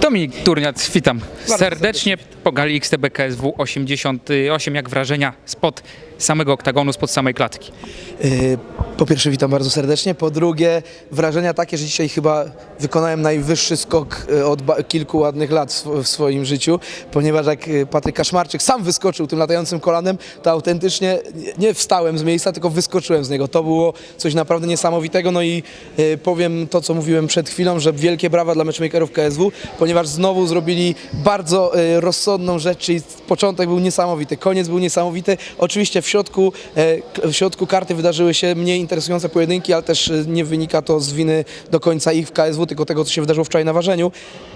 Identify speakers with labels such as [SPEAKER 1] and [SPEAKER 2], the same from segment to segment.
[SPEAKER 1] Dominik Turniac, witam serdecznie po gali XTB KSW 88. Jak wrażenia spod samego oktagonu, spod samej klatki?
[SPEAKER 2] Yy, Po pierwsze witam bardzo serdecznie, po drugie wrażenia takie, że dzisiaj chyba wykonałem najwyższy skok yy, od kilku ładnych lat w swo- w swoim życiu, ponieważ jak yy, Patryk Kaszmarczyk sam wyskoczył tym latającym kolanem, to autentycznie nie- wstałem z miejsca, tylko wyskoczyłem z niego. To było coś naprawdę niesamowitego, no i yy, powiem to, co mówiłem przed chwilą, że wielkie brawa dla matchmakerów KSW, ponieważ znowu zrobili bardzo rozsądną rzecz, czyli początek był niesamowity, koniec był niesamowity. Oczywiście w środku, e, w środku karty wydarzyły się mniej interesujące pojedynki, ale też e, nie wynika to z winy do końca ich w KSW, tylko tego, co się wydarzyło wczoraj na ważeniu.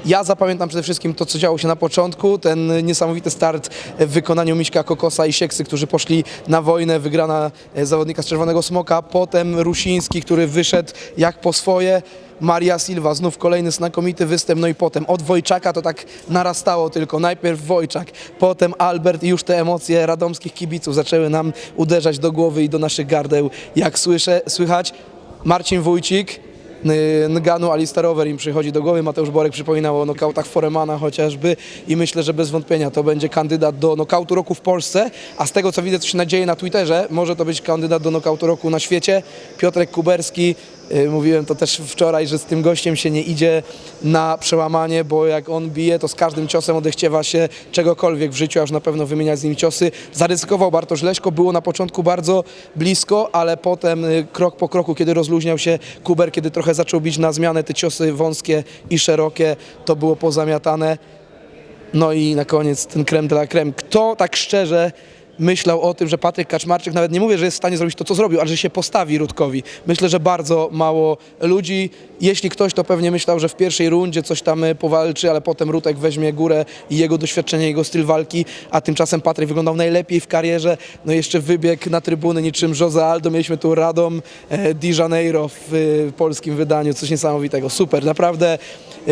[SPEAKER 2] Ja zapamiętam przede wszystkim to, co działo się na początku, ten niesamowity start w wykonaniu Miśka Kokosa i Sieksy, którzy poszli na wojnę, wygrana e, zawodnika z Czerwonego Smoka, potem Rusiński, który wyszedł jak po swoje, Maria Silva, znów kolejny znakomity występ, no i potem od Wojczaka to tak narastało tylko. Najpierw Wojczak, potem Albert i już te emocje radomskich kibiców zaczęły nam uderzać do głowy i do naszych gardeł. Jak słyszę, słychać, Marcin Wójcik, Nganu Alistarover im przychodzi do głowy. Mateusz Borek przypominał o nokautach Foremana chociażby i myślę, że bez wątpienia to będzie kandydat do nokautu roku w Polsce, a z tego co widzę, co się nadzieje na Twitterze, może to być kandydat do nokautu roku na świecie. Piotrek Kuberski, y, mówiłem to też wczoraj, że z tym gościem się nie idzie na przełamanie, bo jak on bije, to z każdym ciosem odechciewa się czegokolwiek w życiu, a już na pewno wymieniać z nim ciosy. Zaryzykował Bartosz Leśko, było na początku bardzo blisko, ale potem y, krok po kroku, kiedy rozluźniał się Kuber, kiedy trochę zaczął bić na zmianę, te ciosy wąskie i szerokie, to było pozamiatane. No i na koniec ten creme de la creme. Kto tak szczerze myślał o tym, że Patryk Kaczmarczyk, nawet nie mówię, że jest w stanie zrobić to, co zrobił, ale że się postawi Rutkowi. Myślę, że bardzo mało ludzi. Jeśli ktoś, to pewnie myślał, że w pierwszej rundzie coś tam e, powalczy, ale potem Rutek weźmie górę i jego doświadczenie, jego styl walki, a tymczasem Patryk wyglądał najlepiej w karierze. No jeszcze wybieg na trybuny niczym Jose Aldo. Mieliśmy tu Radom e, Di Janeiro w e, polskim wydaniu. Coś niesamowitego. Super, naprawdę.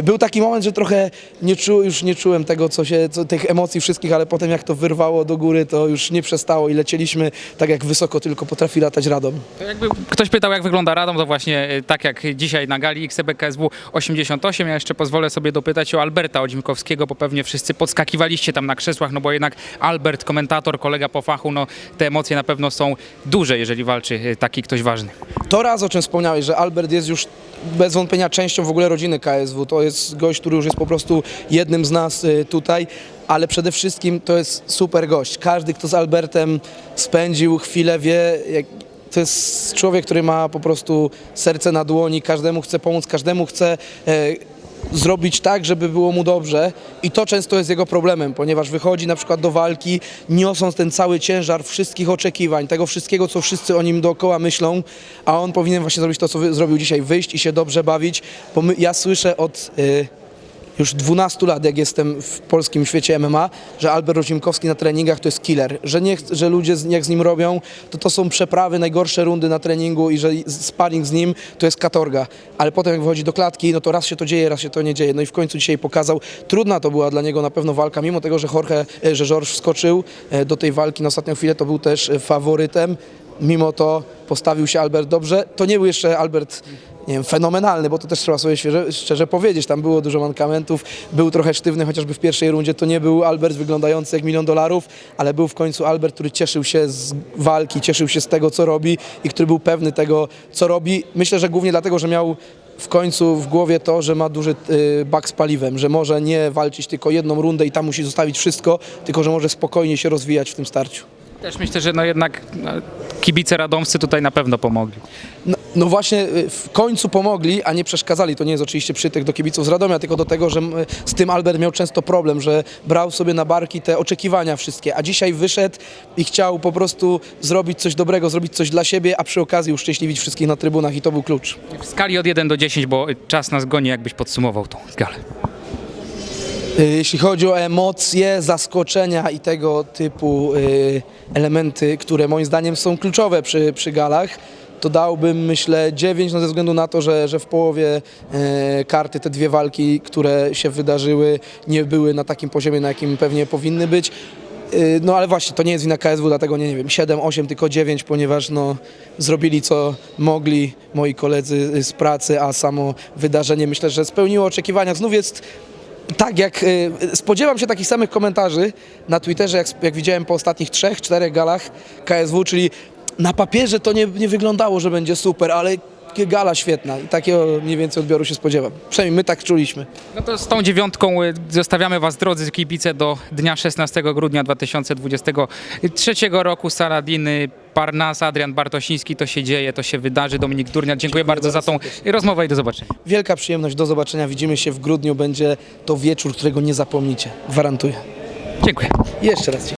[SPEAKER 2] Był taki moment, że trochę nie czu, już nie czułem tego, co się, co, tych emocji wszystkich, ale potem jak to wyrwało do góry, to już nie przestało i lecieliśmy tak jak wysoko tylko potrafi latać Radom.
[SPEAKER 1] Jakby ktoś pytał, jak wygląda Radom, to właśnie e, tak jak dzisiaj na gali XTB KSW 88. Ja jeszcze pozwolę sobie dopytać o Alberta Odzimkowskiego, bo pewnie wszyscy podskakiwaliście tam na krzesłach, no bo jednak Albert, komentator, kolega po fachu, no te emocje na pewno są duże, jeżeli walczy e, taki ktoś ważny.
[SPEAKER 2] To raz, o czym wspomniałeś, że Albert jest już bez wątpienia częścią w ogóle rodziny KSW. To jest gość, który już jest po prostu jednym z nas y, tutaj, ale przede wszystkim to jest super gość. Każdy, kto z Albertem spędził chwilę, wie, jak, to jest człowiek, który ma po prostu serce na dłoni, każdemu chce pomóc, każdemu chce e, zrobić tak, żeby było mu dobrze. I to często jest jego problemem, ponieważ wychodzi na przykład do walki, niosąc ten cały ciężar wszystkich oczekiwań, tego wszystkiego, co wszyscy o nim dookoła myślą, a on powinien właśnie zrobić to, co zrobił dzisiaj, wyjść i się dobrze bawić, bo my, ja słyszę od... y, już 12 lat, jak jestem w polskim świecie MMA, że Albert Rozimkowski na treningach to jest killer, że, nie, że ludzie z, jak z nim robią, to to są przeprawy, najgorsze rundy na treningu i że sparring z nim to jest katorga. Ale potem jak wychodzi do klatki, no to raz się to dzieje, raz się to nie dzieje. No i w końcu dzisiaj pokazał, trudna to była dla niego na pewno walka, mimo tego, że Jorge, e, że George wskoczył e, do tej walki na ostatnią chwilę, to był też e, faworytem. Mimo to postawił się Albert dobrze. To nie był jeszcze Albert nie wiem, fenomenalny, bo to też trzeba sobie świeże, szczerze powiedzieć, tam było dużo mankamentów, był trochę sztywny, chociażby w pierwszej rundzie to nie był Albert wyglądający jak milion dolarów, ale był w końcu Albert, który cieszył się z walki, cieszył się z tego, co robi i który był pewny tego, co robi. Myślę, że głównie dlatego, że miał w końcu w głowie to, że ma duży y, bak z paliwem, że może nie walczyć tylko jedną rundę i tam musi zostawić wszystko, tylko że może spokojnie się rozwijać w tym starciu.
[SPEAKER 1] Też myślę, że no jednak no, kibice radomscy tutaj na pewno pomogli.
[SPEAKER 2] No, no właśnie y, w końcu pomogli, a nie przeszkadzali. To nie jest oczywiście przytyk do kibiców z Radomia, tylko do tego, że z tym Albert miał często problem, że brał sobie na barki te oczekiwania wszystkie, a dzisiaj wyszedł i chciał po prostu zrobić coś dobrego, zrobić coś dla siebie, a przy okazji uszczęśliwić wszystkich na trybunach i to był klucz.
[SPEAKER 1] W skali od 1 do 10, bo czas nas goni, jakbyś podsumował tą galę.
[SPEAKER 2] Y, Jeśli chodzi o emocje, zaskoczenia i tego typu y, elementy, które moim zdaniem są kluczowe przy, przy galach, to dałbym myślę 9, no ze względu na to, że, że w połowie e, karty te dwie walki, które się wydarzyły, nie były na takim poziomie, na jakim pewnie powinny być. Y, No ale właśnie, to nie jest wina KSW, dlatego nie, nie wiem, 7, 8, tylko 9, ponieważ no, zrobili co mogli moi koledzy z pracy, a samo wydarzenie myślę, że spełniło oczekiwania. Znów jest tak, jak y, spodziewam się takich samych komentarzy na Twitterze, jak, jak widziałem po ostatnich trzech, czterech galach KSW, czyli na papierze to nie, nie wyglądało, że będzie super, ale gala świetna i takiego mniej więcej odbioru się spodziewam. Przynajmniej my tak czuliśmy.
[SPEAKER 1] No to z tą dziewiątką y, zostawiamy Was, drodzy kibice, do dnia 16 grudnia 2023 roku. Saladiny, Parnas, Adrian Bartosiński, to się dzieje, to się wydarzy. Dominik Durnia, dziękuję, bardzo za tą rozmowę i do zobaczenia.
[SPEAKER 2] Wielka przyjemność, do zobaczenia, widzimy się w grudniu, będzie to wieczór, którego nie zapomnicie, gwarantuję.
[SPEAKER 1] Dziękuję.
[SPEAKER 2] Jeszcze raz dziękuję.